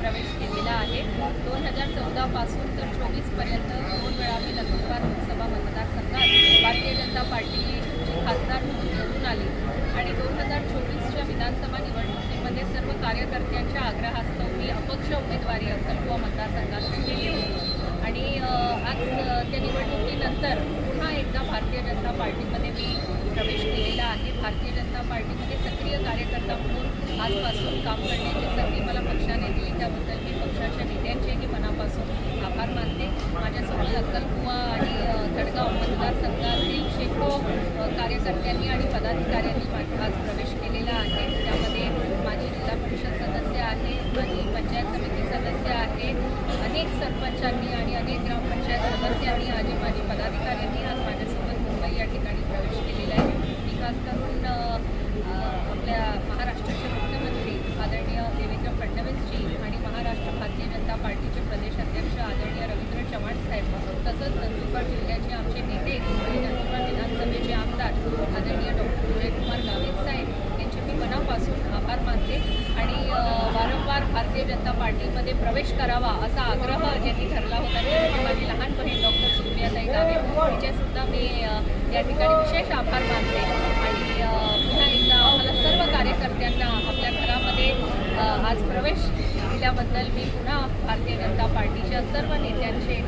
प्रवेश केलेला आहे. दोन हजार चौदापासून तर चोवीसपर्यंत दोन वेळा मी लखनौपार लोकसभा मतदारसंघात भारतीय जनता पार्टीचे खासदार म्हणून निवडून आले. आणि दोन हजार चोवीसच्या विधानसभा निवडणुकीमध्ये सर्व कार्यकर्त्यांच्या आग्रहास्तव मी अपक्ष उमेदवारी अक्कलकुवा मतदारसंघात केली होती. आणि आज त्या निवडणुकीनंतर पुन्हा एकदा भारतीय जनता पार्टीमध्ये मी प्रवेश केलेला आहे. भारतीय जनता पार्टीमध्ये सक्रिय कार्यकर्ता म्हणून आजपासून काम करण्याची कार्यकर्त्यांनी आणि पदाधिकाऱ्यांनी माझा आज प्रवेश केलेला आहे. त्यामध्ये माझी जिल्हा परिषद सदस्य आहे माझी पंचायत समिती सदस्य आहे अनेक सरपंचांनी आणि अनेक ग्रामपंचायत सदस्यांनी आणि माझी पदाधिकाऱ्यांनी आज माझ्यासोबत मुंबई या ठिकाणी प्रवेश केलेला आहे. मी खास करून आपल्या महाराष्ट्राचे पार्टीमध्ये प्रवेश करावा असा आग्रह ज्यांनी ठरला होता. म्हणजे माझी लहान बहीण डॉक्टर सुप्रियाताई गावे. तिच्यासुद्धा मी या ठिकाणी विशेष आभार मानते. आणि पुन्हा एकदा आम्हाला सर्व कार्यकर्त्यांना आपल्या घरामध्ये आज प्रवेश दिल्याबद्दल मी पुन्हा भारतीय जनता पार्टीच्या सर्व नेत्यांचे